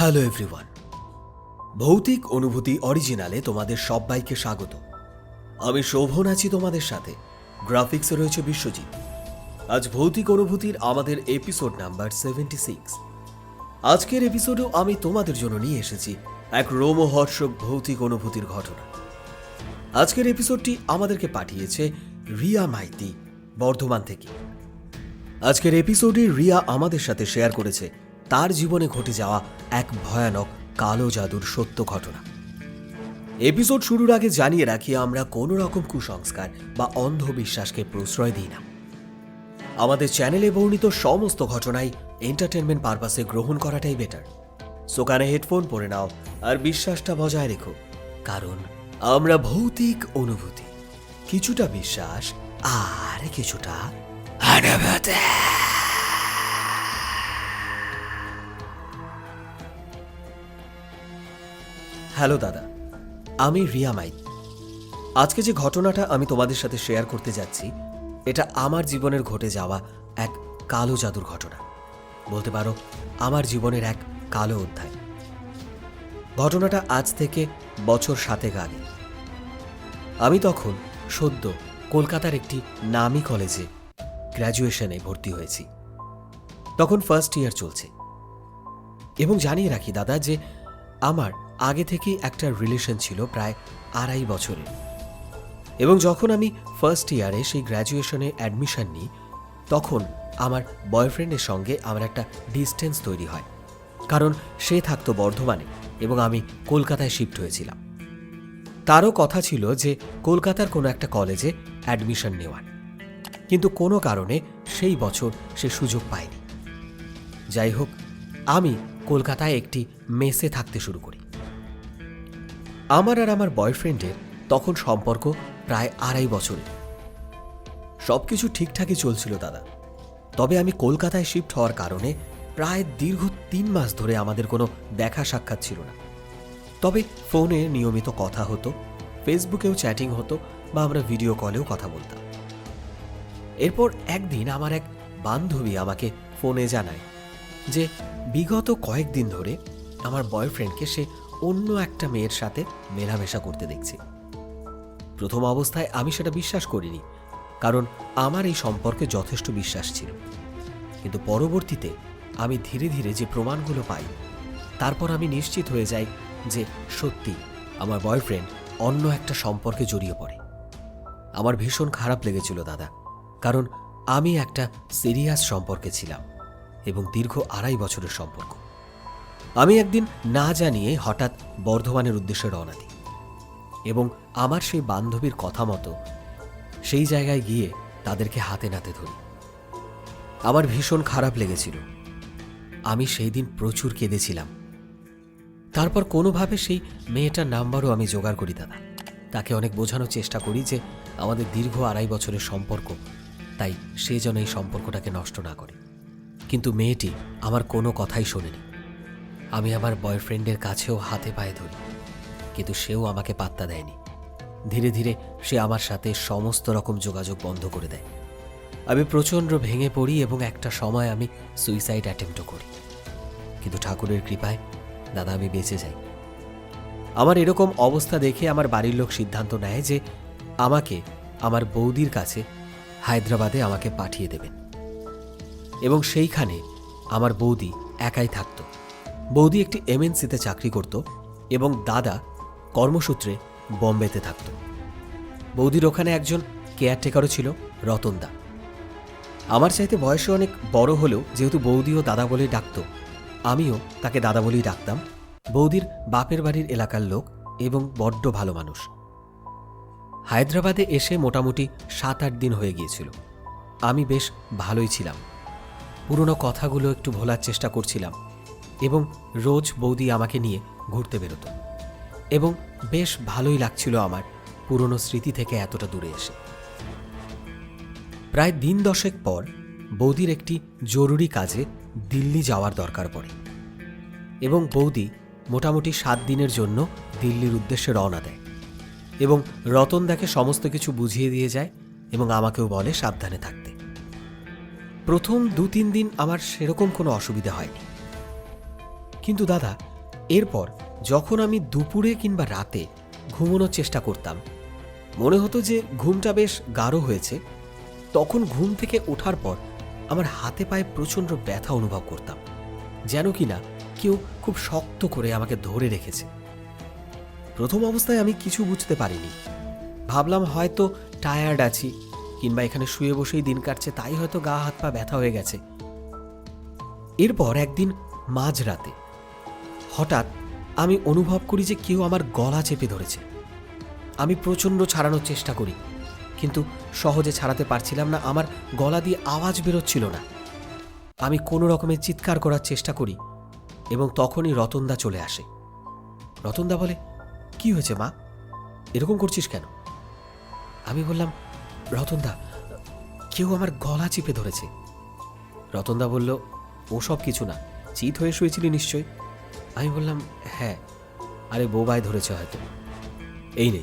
Hello everyone. ভৌতিক অনুভূতি অরিজিনালে তোমাদের সবাইকে স্বাগত। আমি শোভন আছি তোমাদের সাথে। গ্রাফিক্সে রয়েছে বিশ্বজিৎ। আজ ভৌতিক অনুভূতির আমাদের এপিসোড নাম্বার সেভেন্টি সিক্স আজকের এপিসোডেও আমি তোমাদের জন্য নিয়ে এসেছি এক রোমহর্ষক ভৌতিক অনুভূতির ঘটনা। আজকের এপিসোডটি আমাদেরকে পাঠিয়েছে রিয়া মাইতি, বর্ধমান থেকে। আজকের এপিসোডে রিয়া আমাদের সাথে শেয়ার করেছে তার জীবনে ঘটে যাওয়া এক ভয়ানক কালো জাদুর সত্য ঘটনা। এপিসোড শুরুর আগে জানিয়ে রাখি, আমরা কোনো রকম কুসংস্কার বা অন্ধবিশ্বাসকে প্রশ্রয় দিই না। আমাদের চ্যানেলে বর্ণিত সমস্ত ঘটনাই এন্টারটেনমেন্ট পারপাসে গ্রহণ করাটাই বেটার সো কানে হেডফোন পরে নাও আর বিশ্বাসটা বজায় রেখো। কারণ আমরা ভৌতিক অনুভূতি। কিছুটা বিশ্বাস আর কিছুটা অনুভূতি হ্যালো দাদা, আমি রিয়া মাইক। আজকে যে ঘটনাটা আমি তোমাদের সাথে শেয়ার করতে যাচ্ছি, এটা আমার জীবনের ঘটে যাওয়া এক কালো জাদুর ঘটনা। বলতে পারো, আমার জীবনের এক কালো অধ্যায়। ঘটনাটা আজ থেকে বছর সাতেক আগে। আমি তখন সদ্য কলকাতার একটি নামী কলেজে গ্র্যাজুয়েশনে ভর্তি হয়েছি। তখন ফার্স্ট ইয়ার চলছে। এবং জানিয়ে রাখি দাদা যে আমার আগে থেকেই একটা রিলেশন ছিল প্রায় আড়াই বছরের। এবং যখন আমি ফার্স্ট ইয়ারে সেই গ্র্যাজুয়েশনে অ্যাডমিশন নিই, তখন আমার বয়ফ্রেন্ডের সঙ্গে আমার একটা ডিস্টেন্স তৈরি হয়। কারণ সে থাকতো বর্ধমানে এবং আমি কলকাতায় শিফট হয়েছিলাম। তারও কথা ছিল যে কলকাতার কোনো একটা কলেজে অ্যাডমিশন নেওয়ার। কিন্তু কোনো কারণে সেই বছর সে সুযোগ পায়নি। যাই হোক, আমি কলকাতায় একটি মেসে থাকতে শুরু করি। আমার আর আমার বয়ফ্রেন্ডের তখন সম্পর্ক প্রায় আড়াই বছরের সব কিছু ঠিকঠাকই চলছিল দাদা। তবে আমি কলকাতায় শিফট হওয়ার কারণে প্রায় দীর্ঘ তিন মাস ধরে আমাদের কোনো দেখা সাক্ষাৎ ছিল না। তবে ফোনে নিয়মিত কথা হতো, ফেসবুকেও চ্যাটিং হতো বা আমরা ভিডিও কলেও কথা বলতাম। এরপর একদিন আমার এক বান্ধবী আমাকে ফোনে জানায় যে, বিগত কয়েকদিন ধরে আমার বয়ফ্রেন্ডকে সে অন্য একটা মেয়ের সাথে মেলামেশা করতে দেখছে। প্রথম অবস্থায় আমি সেটা বিশ্বাস করিনি, কারণ আমার এই সম্পর্কে যথেষ্ট বিশ্বাস ছিল। কিন্তু পরবর্তীতে আমি ধীরে ধীরে যে প্রমাণগুলো পাই, তারপর আমি নিশ্চিত হয়ে যাই যে সত্যি আমার বয়ফ্রেন্ড অন্য একটা সম্পর্কে জড়িয়ে পড়ে। আমার ভীষণ খারাপ লেগেছিল দাদা, কারণ আমি একটা সিরিয়াস সম্পর্কে ছিলাম এবং দীর্ঘ আড়াই বছরের সম্পর্ক। আমি একদিন না জানিয়ে হঠাৎ বর্ধমানের উদ্দেশ্যে রওনা দিই। এবং আমার সেই বান্ধবীর কথা মতো সেই জায়গায় গিয়ে তাদেরকে হাতে নাতে ধরি। আমার ভীষণ খারাপ লেগেছিল। আমি সেই দিন প্রচুর কেঁদেছিলাম। তারপর কোনোভাবে সেই মেয়েটার নাম্বারও আমি জোগাড় করি, দাদা। তাকে অনেক বোঝানোর চেষ্টা করি যে আমাদের দীর্ঘ আড়াই বছরের সম্পর্ক, তাই সে যেন এই সম্পর্কটাকে নষ্ট না করে। কিন্তু মেয়েটি আমার কোনো কথাই শোনেনি। আমি আমার বয়ফ্রেন্ডের কাছেও হাতে পায়ে ধরি, কিন্তু সেও আমাকে পাত্তা দেয়নি। ধীরে ধীরে সে আমার সাথে সমস্ত রকম যোগাযোগ বন্ধ করে দেয়। আমি প্রচণ্ড ভেঙে পড়ি এবং একটা সময় আমি সুইসাইড অ্যাটেম্পটও করি। কিন্তু ঠাকুরের কৃপায় দাদা আমি বেঁচে যাই। আমার এরকম অবস্থা দেখে আমার বাড়ির লোক সিদ্ধান্ত নেয় যে আমাকে আমার বৌদির কাছে হায়দ্রাবাদে আমাকে পাঠিয়ে দেবেন। এবং সেইখানে আমার বৌদি একাই থাকত। বৌদি একটি এমএনসিতে চাকরি করত এবং দাদা কর্মসূত্রে বম্বেতে থাকত। বৌদির ওখানে একজন কেয়ারটেকারও ছিল, রতনদা। আমার চাইতে বয়সে অনেক বড় হলেও যেহেতু বৌদিও দাদা বলেই ডাকত, আমিও তাকে দাদা বলেই ডাকতাম। বৌদির বাপের বাড়ির এলাকার লোক এবং বড্ড ভালো মানুষ। হায়দ্রাবাদে এসে মোটামুটি সাত আট দিন হয়ে গিয়েছিল। আমি বেশ ভালোই ছিলাম। পুরনো কথাগুলো একটু ভোলার চেষ্টা করছিলাম। এবং রোজ বৌদি আমাকে নিয়ে ঘুরতে বেরোতো। এবং বেশ ভালোই লাগছিল আমার পুরনো স্মৃতি থেকে এতটা দূরে এসে। প্রায় দিন দশেক পর বৌদির একটি জরুরি কাজে দিল্লি যাওয়ার দরকার পড়ে এবং বৌদি মোটামুটি সাত দিনের জন্য দিল্লির উদ্দেশ্যে রওনা দেয় এবং রতন রতনদাকে সমস্ত কিছু বুঝিয়ে দিয়ে যায় এবং আমাকেও বলে সাবধানে থাকতে। প্রথম দু তিন দিন আমার সেরকম কোনো অসুবিধা হয়নি। কিন্তু দাদা, এরপর যখন আমি দুপুরে কিংবা রাতে ঘুমানোর চেষ্টা করতাম, মনে হতো যে ঘুমটা বেশ গাঢ় হয়েছে, তখন ঘুম থেকে ওঠার পর আমার হাতে পায়ে প্রচণ্ড ব্যথা অনুভব করতাম, যেন কিনা কেউ খুব শক্ত করে আমাকে ধরে রেখেছে। প্রথম অবস্থায় আমি কিছু বুঝতে পারিনি। ভাবলাম হয়তো টায়ার্ড আছি, কিংবা এখানে শুয়ে বসেই দিন কাটছে, তাই হয়তো গা হাত পা ব্যথা হয়ে গেছে। এরপর একদিন মাঝরাতে হঠাৎ আমি অনুভব করি যে কেউ আমার গলা চেপে ধরেছে। আমি প্রচণ্ড ছাড়ানোর চেষ্টা করি, কিন্তু সহজে ছাড়াতে পারছিলাম না, আমার গলা দিয়ে আওয়াজ বেরোচ্ছিল না। আমি কোনো রকমের চিৎকার করার চেষ্টা করি এবং তখনই রতনদা চলে আসে। রতনদা বলে, কি হয়েছে মা? এরকম করছিস কেন? আমি বললাম, রতনদা, কেউ আমার গলা চিপে ধরেছে। রতনদা বলল, ওসব কিছু না, চিত হয়ে শুয়েছিলি নিশ্চয় আমি বললাম হ্যাঁ আরে বোবায় ধরেছে হয়তো। এই নে,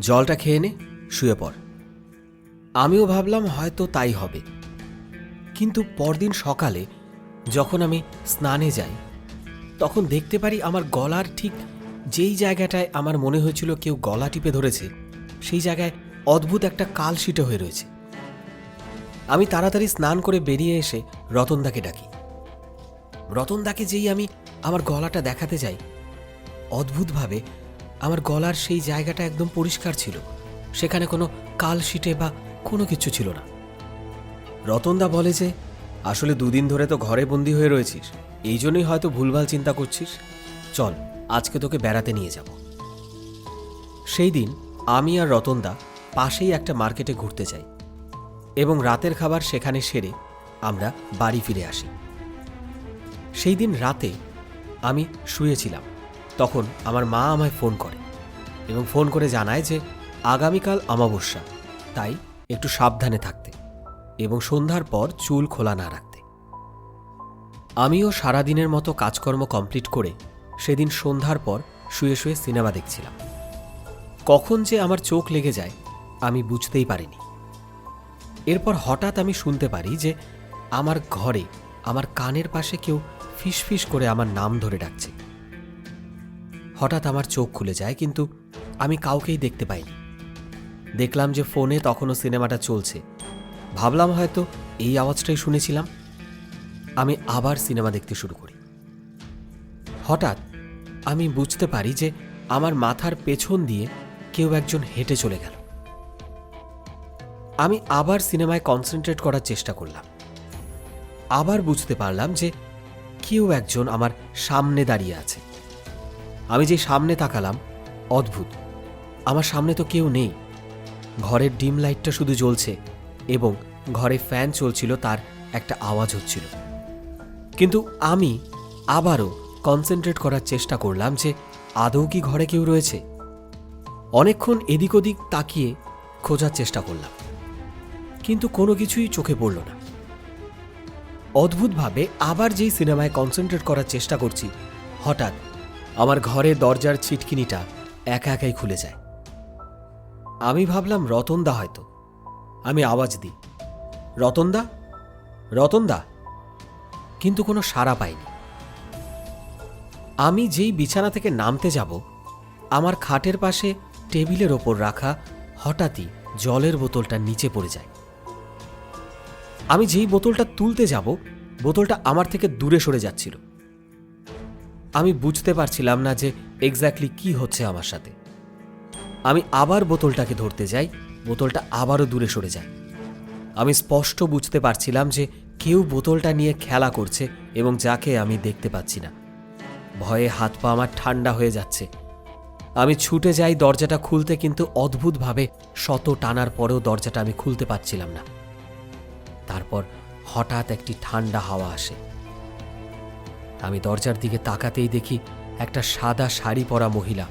জলটা খেয়ে নে, শুয়ে পড়। আমিও ভাবলাম হয়তো তাই হবে। কিন্তু পরদিন সকালে যখন আমি স্নানে যাই, তখন দেখতে পারি আমার গলার ঠিক যেই জায়গাটায় আমার মনে হয়েছিল কেউ গলা টিপে ধরেছে, সেই জায়গায় অদ্ভুত একটা কাল শিটে হয়ে রয়েছে। আমি তাড়াতাড়ি স্নান করে বেরিয়ে এসে রতনদাকে ডাকি। রতনদাকে যেই আমি আমার গলাটা দেখাতে যাই। অদ্ভুতভাবে আমার গলার সেই জায়গাটা একদম পরিষ্কার ছিল। সেখানে কোনো কাল শিটে বা কোনো কিছু ছিল না। রতনদা বলে যে, আসলে দুদিন ধরে তো ঘরে বন্দি হয়ে রয়েছিস। এই জন্যই হয়তো ভুলভাল চিন্তা করছিস। চল, আজকে তোকে বেড়াতে নিয়ে যাব। সেই দিন আমি আর রতনদা পাশেই একটা মার্কেটে ঘুরতে যাই এবং রাতের খাবার সেখানে সেরে আমরা বাড়ি ফিরে আসি। সেই দিন রাতে আমি শুয়েছিলাম। তখন আমার মা আমায় ফোন করে এবং ফোন করে জানায় যে আগামীকাল অমাবস্যা, তাই একটু সাবধানে থাকতে এবং সন্ধ্যার পর চুল খোলা না রাখতে। আমিও সারাদিনের মতো কাজকর্ম কমপ্লিট করে সেদিন সন্ধ্যার পর শুয়ে শুয়ে সিনেমা দেখছিলাম। কখন যে আমার চোখ লেগে যায়, আমি বুঝতেই পারিনি। এরপর হঠাৎ আমি শুনতে পারি যে আমার ঘরে, আমার কানের পাশে কেউ ফিসফিস করে আমার নাম ধরে ডাকছে। হঠাৎ আমার চোখ খুলে যায়, কিন্তু আমি কাউকেই দেখতে পাইনি। দেখলাম যে ফোনে তখনও সিনেমাটা চলছে। ভাবলাম হয়তো এই আওয়াজটাই শুনেছিলাম। আমি আবার সিনেমা দেখতে শুরু করি। হঠাৎ আমি বুঝতে পারি যে আমার মাথার পেছন দিয়ে কেউ একজন হেঁটে চলে গেল। আমি আবার সিনেমায় কনসেন্ট্রেট করার চেষ্টা করলাম। আবার বুঝতে পারলাম যে কেউ একজন আমার সামনে দাঁড়িয়ে আছে। আমি যে সামনে তাকালাম, অদ্ভুত। আমার সামনে তো কেউ নেই। ঘরের ডিম লাইটটা শুধু জ্বলছে এবং ঘরে ফ্যান চলছিল তার একটা আওয়াজ হচ্ছিল। কিন্তু আমি আবারও কনসেন্ট্রেট করার চেষ্টা করলাম যে আদৌ কি ঘরে কেউ রয়েছে। অনেকক্ষণ এদিক ওদিক তাকিয়ে খোঁজার চেষ্টা করলাম। কিন্তু কোনো কিছুই চোখে পড়ল না। অদ্ভুতভাবে আবার যেই সিনেমায় কনসেন্ট্রেট করার চেষ্টা করছি, হঠাৎ আমার ঘরে দরজার ছিটকিনিটা একা একাই খুলে যায়। আমি ভাবলাম, রতনদা হয়তো। আমি আওয়াজ দিই, রতনদা? রতনদা? কিন্তু কোনো সাড়া পাইনি। আমি যেই বিছানা থেকে নামতে যাব, আমার খাটের পাশে টেবিলের ওপর রাখা হঠাৎই জলের বোতলটা নিচে পড়ে যায়। আমি যেই বোতলটা তুলতে যাব, বোতলটা আমার থেকে দূরে সরে যাচ্ছিল। আমি বুঝতে পারছিলাম না যে এক্স্যাক্টলি কি হচ্ছে আমার সাথে। আমি আবার বোতলটাকে ধরতে যাই, বোতলটা আবারও দূরে সরে যায়। আমি স্পষ্ট বুঝতে পারছিলাম যে কেউ বোতলটা নিয়ে খেলা করছে এবং যাকে আমি দেখতে পাচ্ছি না। ভয়ে হাত পা আমার ঠান্ডা হয়ে যাচ্ছে। আমি ছুটে যাই দরজাটা খুলতে কিন্তু অদ্ভুতভাবে শত টানার পরেও দরজাটা আমি খুলতে পারছিলাম না। তারপর হঠাৎ একটি ঠান্ডা হাওয়া আসে। আমি দরজার দিকে তাকাতেই দেখি একটা সাদা শাড়ি পরা মহিলা,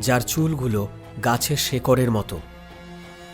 যার চুলগুলো গাছের শেকড়ের মতো।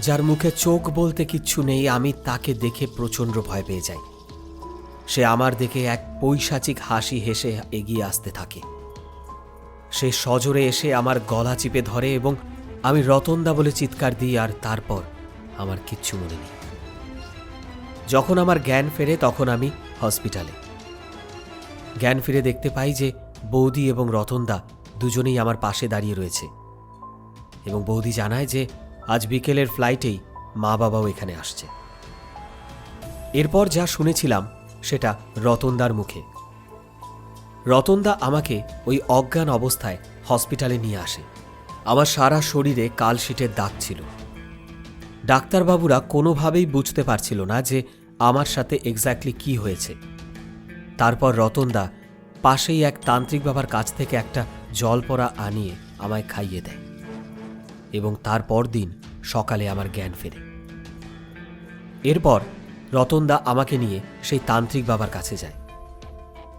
যার মুখে চোখ বলতে কিচ্ছু নেই, আমি তাকে দেখে প্রচণ্ড ভয় পেয়ে যাই। সে আমার দেখে এক পৈশাচিক হাসি হেসে এগিয়ে আসতে থাকে। সে সজোরে এসে আমার গলা চিপে ধরে এবং আমি রতনদা বলে চিৎকার দিই আর তারপর আমার কিচ্ছু মনে নেই। যখন আমার জ্ঞান ফেরে তখন আমি হসপিটালে। জ্ঞান ফিরে দেখতে পাই যে বৌদি এবং রতনদা দুজনেই আমার পাশে দাঁড়িয়ে রয়েছে এবং বৌদি জানায় যে আজ বিকেলের ফ্লাইটেই মা বাবাও এখানে আসছে। এরপর যা শুনেছিলাম সেটা রতনদার মুখে। রতনদা আমাকে ওই অজ্ঞান অবস্থায় হসপিটালে নিয়ে আসে। আমার সারা শরীরে কালশিটের দাগ ছিল। ডাক্তারবাবুরা কোনোভাবেই বুঝতে পারছিল না যে আমার সাথে এক্স্যাক্টলি কি হয়েছে। তারপর রতনদা পাশেই এক তান্ত্রিক বাবার কাছ থেকে একটা জল পড়া আনিয়ে আমায় খাইয়ে দেয় এবং তারপর দিন সকালে আমার জ্ঞান ফেরে। এরপর রতনদা আমাকে নিয়ে সেই তান্ত্রিক বাবার কাছে যায়।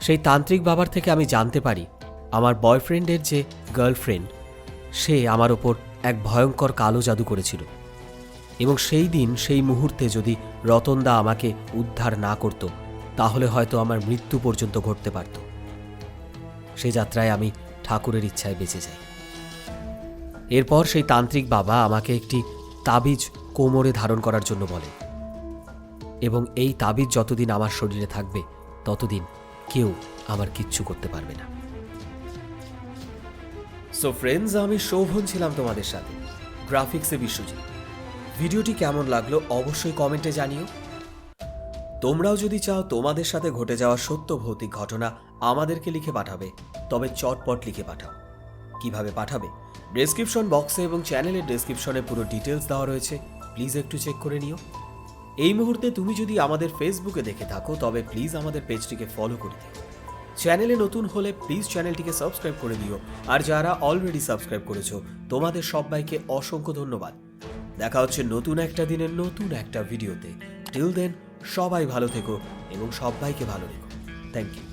সেই তান্ত্রিক বাবার থেকে আমি জানতে পারি আমার বয়ফ্রেন্ডের যে গার্লফ্রেন্ড সে আমার ওপর এক ভয়ঙ্কর কালো জাদু করেছিল। এবং সেই দিন, সেই মুহূর্তে যদি রতনদা আমাকে উদ্ধার না করত, তাহলে হয়তো আমার মৃত্যু পর্যন্ত ঘটতে পারত। সে যাত্রায় আমি ঠাকুরের ইচ্ছায় বেঁচে যাই। এরপর সেই তান্ত্রিক বাবা আমাকে একটি তাবিজ কোমরে ধারণ করার জন্য বলে এবং এই তাবিজ যতদিন আমার শরীরে থাকবে, ততদিন কেউ আমার কিচ্ছু করতে পারবে না। সো ফ্রেন্ডস আমি শোভন ছিলাম তোমাদের সাথে। গ্রাফিক্সে বিশ্বজিৎ। ভিডিওটি কেমন লাগল অবশ্যই কমেন্টে জানিও। তোমরাও যদি চাও তোমাদের সাথে ঘটে যাওয়া সত্য ভৌতিক ঘটনা আমাদেরকে লিখে পাঠাবে, তবে চটপট লিখে পাঠাও। কীভাবে পাঠাবে? ডেসক্রিপশন বক্সে এবং চ্যানেলের ডেসক্রিপশনে পুরো ডিটেলস দেওয়া রয়েছে প্লিজ একটু চেক করে নিও। এই মুহূর্তে তুমি যদি আমাদের ফেসবুকে দেখে থাকো, তবে প্লিজ আমাদের পেজটিকে ফলো করে দিও। চ্যানেলে নতুন হলে প্লিজ চ্যানেলটিকে সাবস্ক্রাইব করে দিও। আর যারা অলরেডি সাবস্ক্রাইব করেছ, তোমাদের সবাইকে অসংখ্য ধন্যবাদ। দেখা হচ্ছে নতুন একটা দিনের নতুন একটা ভিডিওতে। টিল দেন সবাই ভালো থেকো এবং সবাইকে ভালো রেখো। Thank you